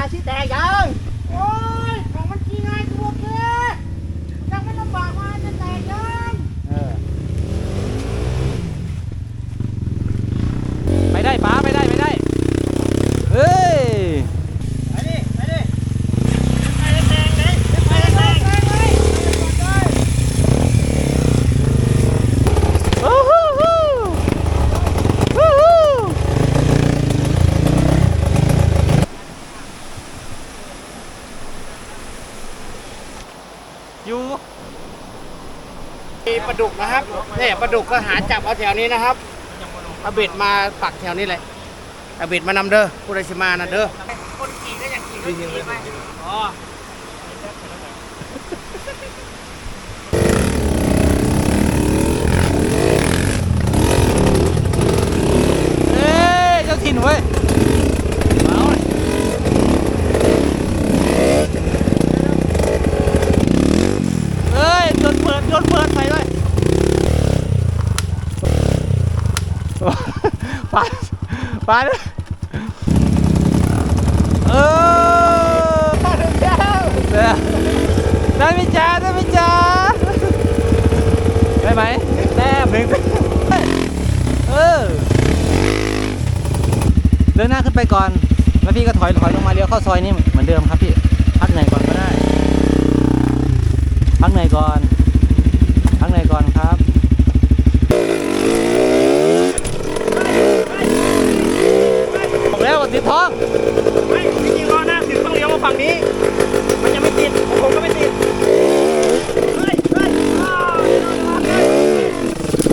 าชี้แตกยัง โอ้ยของมันขี้ง่ายตัวเกินยังไม่ลำบากมาจะแตกยัง เออไปได้ป้าไปได้ไปได้เฮ้ย ไปดิไปดิไปแดงเลยไปแดงเลย โอ้โหฮู้ฮู้ฮู้อยู่ มีปลาดุกนะครับ เนี่ยปลาดุกก็หาจับเอาแถวนี้นะครับเอาเบ็ดมาปักแถวนี้เลยเอาเบ็ดมานำเด้อผู้ใดสิมานะเด้อคนขี่ก็อยากขี่ก็ขี่ไปอ๋อ เอ้ยเจ้าถิ่นเว้ยเอาเลยเอ้ยโดนเปิดโดนเปิดไปเลยโอ้ปาด ปาดเลยเออมาถึงแล้วเดี๋ยวได้ไหมจ๊ะได้ไหมจ๊ะได้ไหมแต้มหนึ่งเออเดินหน้าขึ้นไปก่อน แล้วพี่ก็ถอยถอยลงมาเลี้ยวเข้าซอยนี่เหมือนเดิมครับพี่ พักไหนอยก่อนก็ได้ พักไหนอยก่อน พักไหนอยก่อนครับ บอกแล้วว่าติดท้อง ไม่จริงๆล้อหน้าถึงต้องเลี้ยวมาฝั่งนี้ มันจะไม่ติดผมก็ไม่ติดเฮ้ยเฮ้ยอ้าวเดี๋ยวรอเดี๋ยว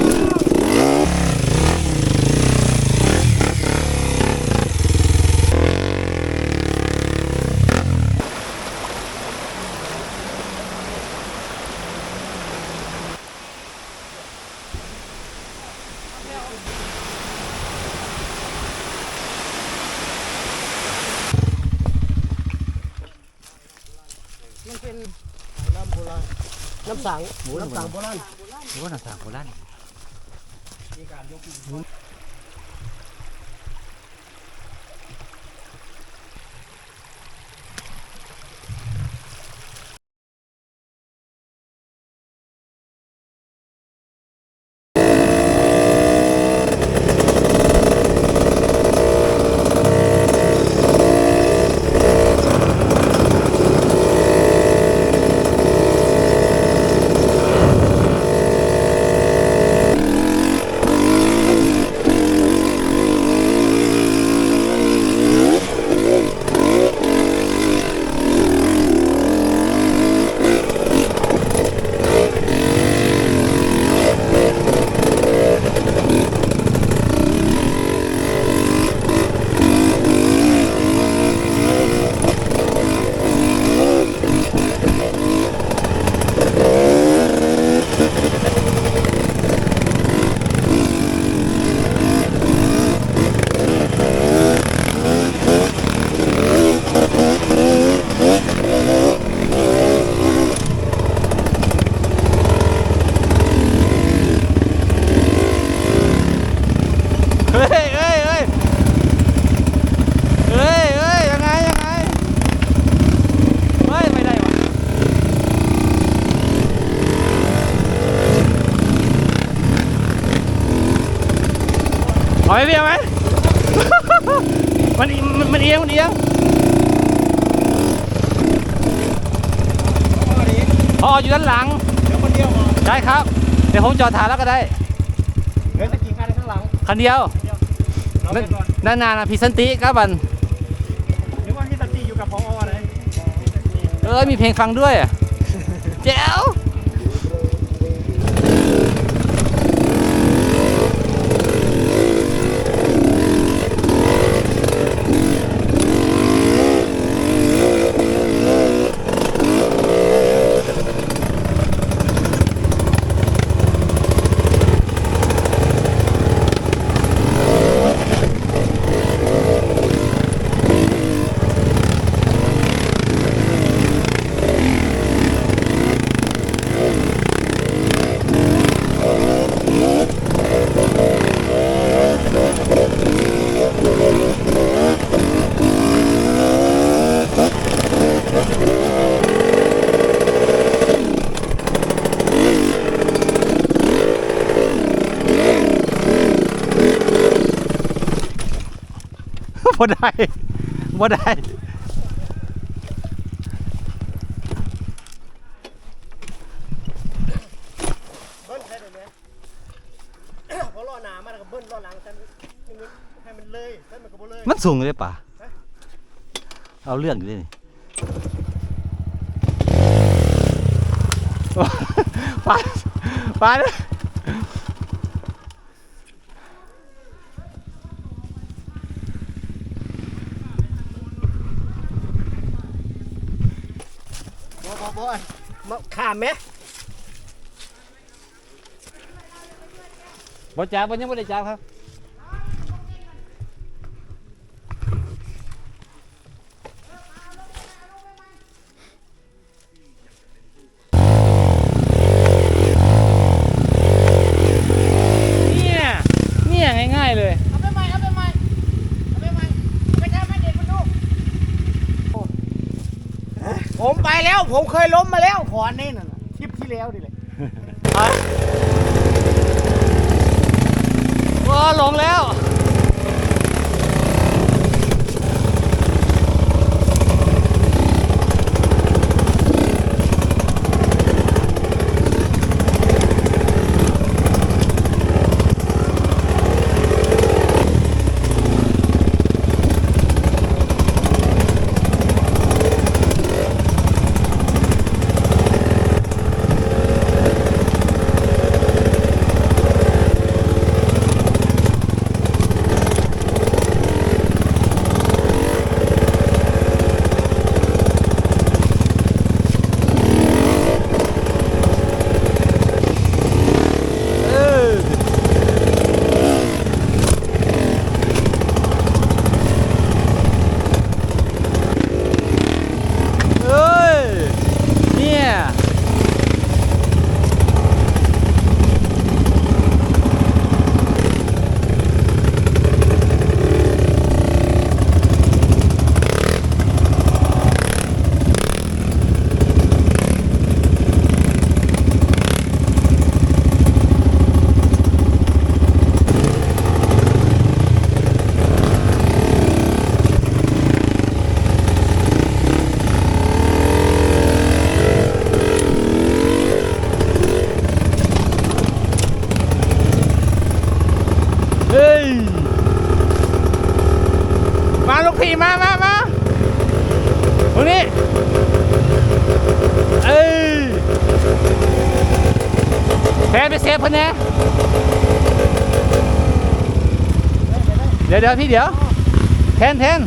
มันเป็นน้ำโบราณ น้ำสังน้ำสังโบราณหรือว่าหนังสางโบราณเฮ้ยเฮ้ยเฮ้ยเฮ้ยเฮ้ยยังไงยังไงเฮ้ยไม่ได้วะ เอาไหมพี่เอาไหมมันมันมันเอียงมันเอียงอ๋ออยู่ด้านหลัง เดี๋ยวคนเดียวพอได้ครับ เดี๋ยวผมจอดถ่ายแล้วก็ได้ เหลือตะกี้คันข้างหลังคันเดียวเราไปก่อนนานๆนะพี่สันติครับบัน หรือว่าที่ตะกี้อยู่กับพออะไร เออมีเพลงฟังด้วยอะแจ๋ว บ่ได้บ่ได้เบิ้ลใช่ไหมพอล้อหนามันก็เบิ้ลล้อหลังฉันให้มันเลยฉันมันก็บ่เลยมันสูงเลยป่ะเอาเรื่องอยู่เลยนี่ปาดปา บ่บ่บ่มาขามไหมบ่จ้าบ่ยังบ่ได้จ้าครับ เนี่ย เนี่ยง่ายๆเลย เอาไปใหม่เอาไปใหม่เอาไปใหม่เอาไปทำให้เด็กมันดู ผมไปแล้ว ผมเคยล้มมาแล้วขอนนี่น่ะคลิปที่แล้วดิเลยว้าหลงแล้ว เออเอ้ย เนี่ย เฮ้ย มาลูกพี่มามามาตรงนี้ เอ้ย พเซฟเพิ่นแน่เดี๋ยวเดี๋ยวพี่เดี๋ยวแทนแทน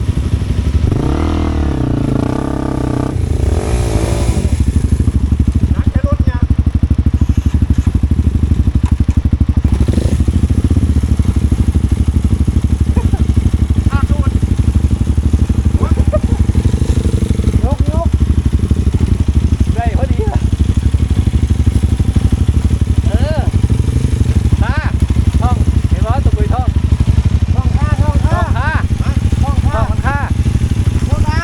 นักจะรถเนี่ยอ้าวโดนยกยก ได้พอดีอะเออมาท่องเห็นบ่ตะกุยท่อง ท่องท่าท่อง ท่ ท่า องท่า ท่อง ท่ ท่า องท่า ท่องท่า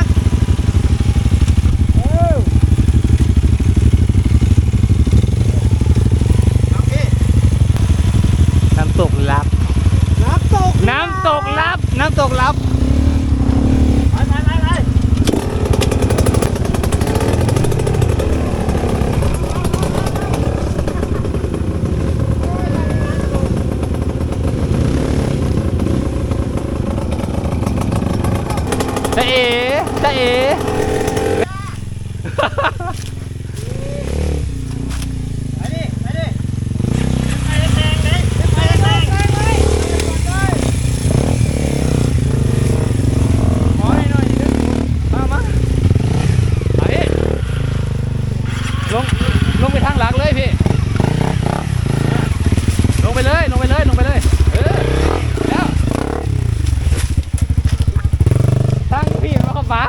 เออโอเค น้ำตกลับ น้ำตก น้ำตกลับ น้ำตกลับ ไปไปไปไป จะเอ๋จะเอ๋ ไปดิไปดิไปแดงเลยไปแดงเลย ขอให้หน่อยนึงมามาเอาพี่ลง ลงไปทางหลังเลยพี่ ลงไปเลย ลงไปเลย ลงไปเลย เออ แล้ว ทางพี่มาเข้าป่า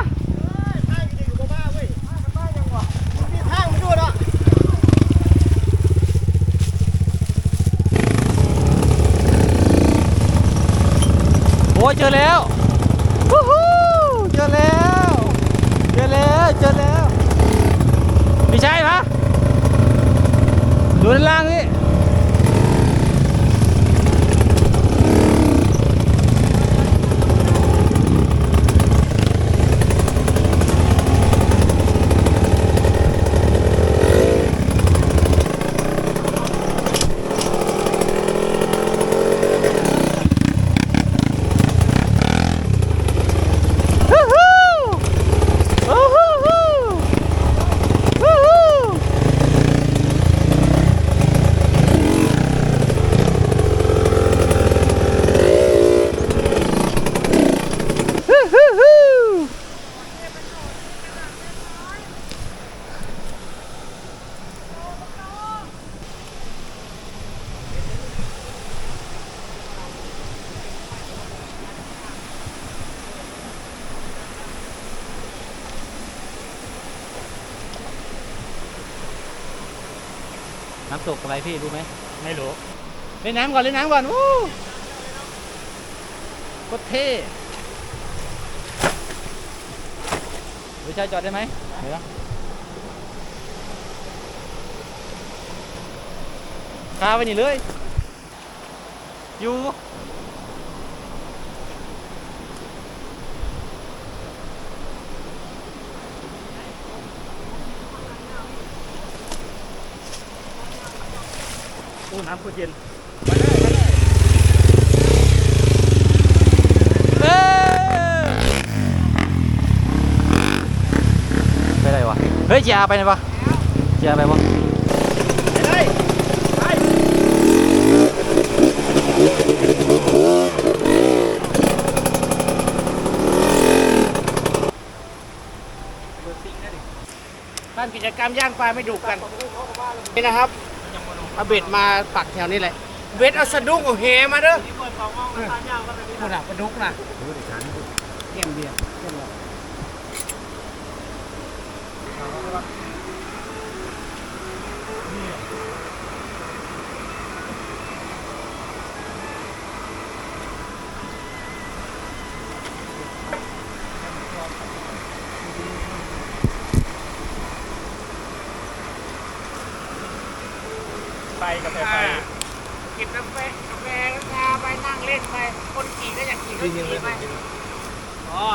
ทางอยู่ดีกับบ้าเว้ยทางกับบ้ายังวะมันมีทางมันด้วยเนาะ โอ้เจอแล้ววู้ฮู้เจอแล้ว เจอแล้ว เจอแล้ว ไม่ใช่ปะดูด้านล่างนี่ ฮู้ฮู้น้ำ ตกอะไรพี่รู้ไหมไม่รู้เล่นน้ำก่อนเล่นน้ำก่อนวู้โคตรเท่วิชัยจอดได้ไหมเดี๋ยวนะคาไปนี่เลย อยู่ โอ้น้ำโคตรเย็นเอ้ยไปไหนวะเฮ้ยเจียไปไหนวะเจียไปวะไปเลยไปบ้านกิจกรรมย่างปลาไม่ดุกันนี่นะครับ เอาเบ็ดมาปักแถวนี้แหละ เบ็ดเอาสะดุ้งเอาเฮมาเด้อนู่นน่ะปลาดุกนะเตรียมเบียร์เตรียมเบีย กับสายไปกินกาแฟกาแฟชาไปนั่งเล่นไป คนขี่ก็อยากขี่ก็ขี่ไปอ๋อ